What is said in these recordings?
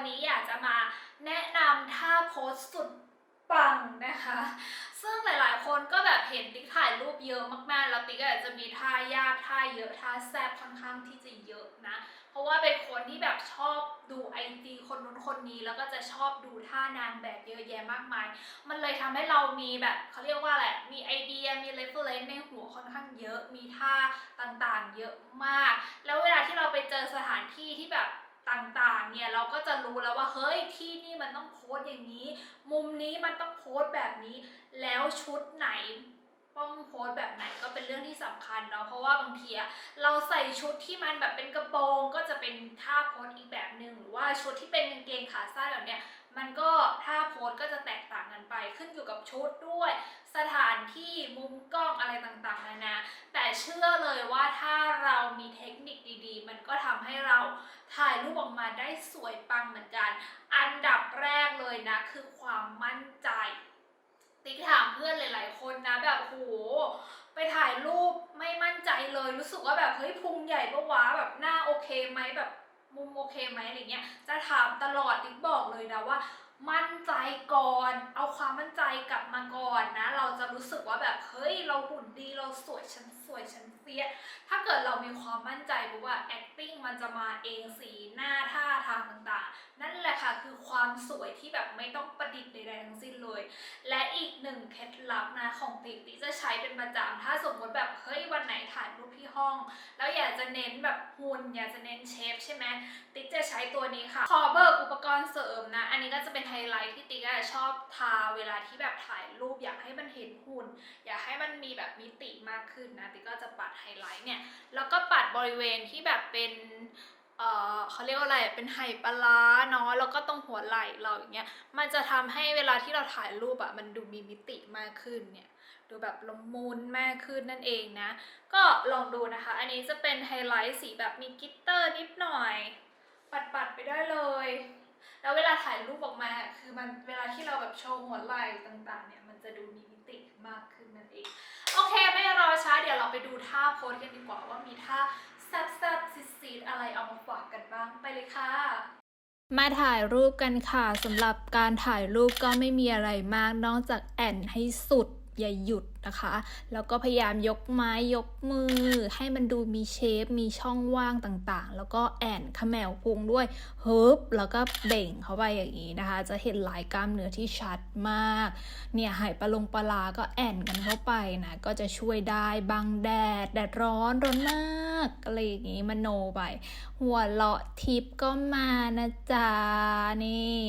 วันนี้อยากจะมาแนะนำท่าโพสสุดปังนะคะ ซึ่งหลายๆ คนก็แบบเห็นติ๊กถ่ายรูปเยอะมากๆ แล้วติ๊กอาจจะมีท่ายากท่าเยอะท่าแซบค่อนข้างที่จะเยอะนะ เพราะว่าเป็นคนที่แบบชอบดูไอจีคนนู้นคนนี้ แล้วก็จะชอบดูท่านางแบบเยอะแยะมากมาย มันเลยทำให้เรามีแบบเขาเรียกว่าอะไร มีไอเดีย มีเรฟเฟรนซ์ในหัวค่อนข้างเยอะ มีท่าต่างๆ เยอะมาก แล้วเวลาที่เราไปเจอสถานที่ที่แบบ ต่างๆ เนี่ยเราก็จะรู้แล้วว่าเฮ้ยที่นี่มันต้องโพสต์อย่างนี้ มุมนี้มันต้องโพสต์แบบนี้ แล้วชุดไหนต้องโพสต์แบบไหนก็เป็นเรื่องที่สำคัญเนาะเพราะว่าบางทีอะเราใส่ชุดที่มันแบบเป็นกระโปรงก็จะเป็นท่าโพสต์อีกแบบหนึ่งหรือว่าชุดที่เป็นกางเกงขาสั้นแบบเนี้ยมันก็ท่าโพสต์ก็จะแตกต่างกันไป ขึ้นอยู่กับชุดด้วย สถานที่มุมกล้องอะไรต่างๆนานาแต่เชื่อเลยว่าถ้าเรามีเทคนิคดีๆ มันก็ทำให้เรา ถ่ายรูปออกมาได้สวยปังเหมือนกัน อันดับแรกเลยนะ คือความมั่นใจ ติ๊กถามเพื่อนหลาย ๆ คนนะแบบโหไปถ่ายรูปไม่มั่นใจเลย รู้สึกว่าแบบเฮ้ยพุงใหญ่ปะวะแบบหน้าโอเคไหมแบบมุมโอเคไหมอะไรเงี้ยจะถามตลอดติ๊กบอกเลยนะว่า มั่นใจก่อน เอาความมั่นใจกลับมาก่อนนะ เราจะรู้สึกว่าแบบเฮ้ยเราหุ่นดีเราสวยฉันสวยฉันเฟียถ้าเกิดเรามีความมั่นใจรู้ว่า acting มันจะมาเองสีหน้าท่าทางต่างๆ นั่นแหละค่ะคือความสวยที่แบบไม่ต้องประดิษฐ์ใดๆทั้งสิ้นเลย และอีกหนึ่งเคล็ดลับนะของติ๊กติ๊กจะใช้เป็นประจำถ้าสมมติ ห้อง แล้วอยากจะเน้นแบบหุ่นอยากจะเน้นเชฟใช่ไหมติ๊กจะใช้ตัวนี้ค่ะขอเบิกอุปกรณ์เสริมนะ อันนี้ก็จะเป็นไฮไลท์ที่ติ๊กอะชอบทาเวลาที่แบบถ่ายรูปอยากให้มันเห็นหุ่น อยากให้มันมีแบบมิติมากขึ้นนะติ๊กก็จะปัดไฮไลท์เนี่ยแล้วก็ปัดบริเวณที่แบบเป็นเอ่อเขาเรียกว่าอะไร เป็นไหปลาร้าเนาะ แล้วก็ตรงหัวไหล่เราอย่างเงี้ย มันจะทำให้เวลาที่เราถ่ายรูปอะมันดูมีมิติมากขึ้นเนี่ย ดูแบบละมุนมากขึ้นนั่นเองนะ ก็ลองดูนะคะ อันนี้จะเป็นไฮไลท์สีแบบมีกิตเตอร์นิดหน่อย ปัดๆไปได้เลย แล้วเวลาถ่ายรูปออกมา คือมันเวลาที่เราแบบโชว์หัวไหล่ต่างๆเนี่ยมันจะดูมีมิติมากขึ้นนั่นเอง โอเคไม่รอช้าเดี๋ยวเราไปดูท่าโพสกันดีกว่าว่ามีท่าแซ่บๆซีดๆอะไรเอามาฝากกันบ้างไปเลยค่ะมาถ่ายรูปกันค่ะสำหรับการถ่ายรูปก็ไม่มีอะไรมากนอกจากแอนให้สุด อย่าหยุดนะคะ แล้วก็พยายามยกไม้ยกมือ ให้มันดูมีเชฟ มีช่องว่างต่างๆ แล้วก็แอนขมแมวพุงด้วยเฮิบแล้วก็เบ่งเข้าไปอย่างนี้นะคะ จะเห็นหลายกล้ามเนื้อที่ชัดมาก เนี่ยหายปลาลงปลาร้าก็แอนกันเข้าไปนะก็จะช่วยได้บังแดด แดดร้อนร้อนมากอะไรอย่างนี้มโนไป หัวเลาะทิปก็มานะจ๊ะนี่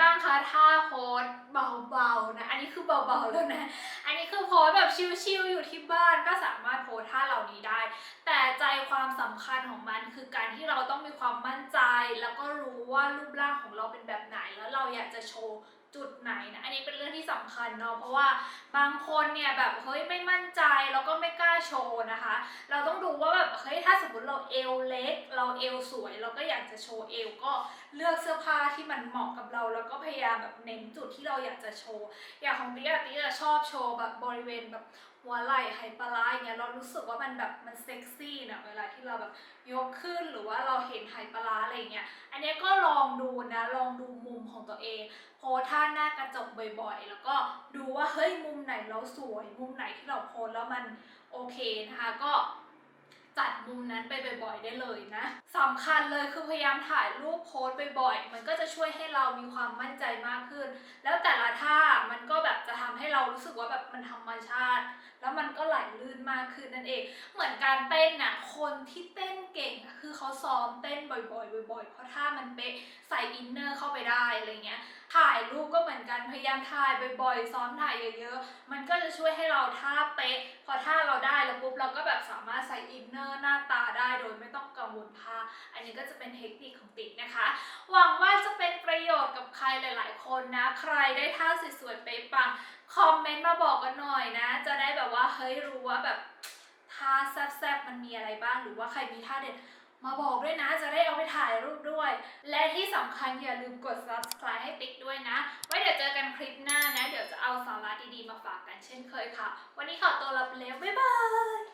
บ้างคะท่าโพสเบาๆนะ อันนี้คือเบาๆแล้วนะ อันนี้คือโพสแบบชิลๆอยู่ที่บ้านก็สามารถโพสท่าเหล่านี้ได้ แต่ใจความสำคัญของมันคือการที่เราต้องมีความมั่นใจ แล้วก็รู้ว่ารูปร่างของเราเป็นแบบไหนแล้วเราอยากจะโชว์จุดไหนนะ อันนี้เป็นเรื่องที่สำคัญเนาะ เพราะว่าบางคนเนี่ยแบบเฮ้ยไม่มั่นใจแล้วก็ไม่กล้าโชว์นะคะ เราต้องดูว่าแบบเฮ้ยถ้าสมมติเราเอวเล็ก เราเอวสวย เราก็อยากจะโชว์เอวก็ เลือกเสื้อผ้าที่มันเหมาะกับเรา แล้วก็พยายามแบบเน้นจุดที่เราอยากจะโชว์ อย่างของติ๊กอะติ๊กจะชอบโชว์แบบบริเวณแบบหัวไหล่ไหปลาร้าอย่างเงี้ยเรารู้สึกว่ามันแบบมันเซ็กซี่นะเวลาที่เราแบบยกขึ้นหรือว่าเราเห็นไหปลาร้าอะไรเงี้ยอันนี้ก็ลองดูนะลองดูมุมของตัวเองโพสท่าหน้ากระจกบ่อยๆ แล้วก็ดูว่าเฮ้ยมุมไหนเราสวย มุมไหนที่เราโพสแล้วมันโอเคนะคะก็ จัดมุมนั้นไปบ่อยๆ ได้เลยนะสำคัญเลยคือพยายามถ่ายรูปโพสบ่อยๆ มันก็จะช่วยให้เรามีความมั่นใจมากขึ้น แล้วแต่ละท่ามันก็แบบจะทำให้เรารู้สึกว่าแบบมันธรรมชาติ แล้วมันก็ไหลลื่นมากขึ้นนั่นเอง เหมือนการเต้นน่ะคนที่เต้นเก่งคือเขาซ้อมเต้นบ่อยๆ บ่อยๆ เพราะท่ามันเป๊ะใส่อินเนอร์เข้าไปได้อะไรเงี้ย ถ่ายรูปก็เหมือนกันพยายามถ่ายบ่อยๆซ้อมถ่ายเยอะๆ มันก็จะช่วยให้เราท่าเป๊ะ พอท่าเราได้แล้วปุ๊บเราก็แบบสามารถใส่อินเนอร์หน้าตาได้โดยไม่ต้องกังวลท่าอันนี้ก็จะเป็นเทคนิคของติ๊กนะคะ หวังว่าจะเป็นประโยชน์กับใครหลาย ๆ คนนะ ใครได้ท่าสวยๆเป๊ะปังคอมเมนต์มาบอกกันหน่อยนะ จะได้แบบว่าเฮ้ยรู้ว่าแบบท่าแซ่บๆมันมีอะไรบ้างหรือว่าใครมีท่าเด็ด มาบอกด้วยนะจะได้เอาไปถ่ายรูปด้วย และที่สำคัญอย่าลืมกด subscribe ให้ติ๊กด้วยนะ ไว้เดี๋ยวเจอกันคลิปหน้านะ เดี๋ยวจะเอาสาระดีๆมาฝากกันเช่นเคยค่ะ วันนี้ขอตัวลาไปแล้วบ๊ายบาย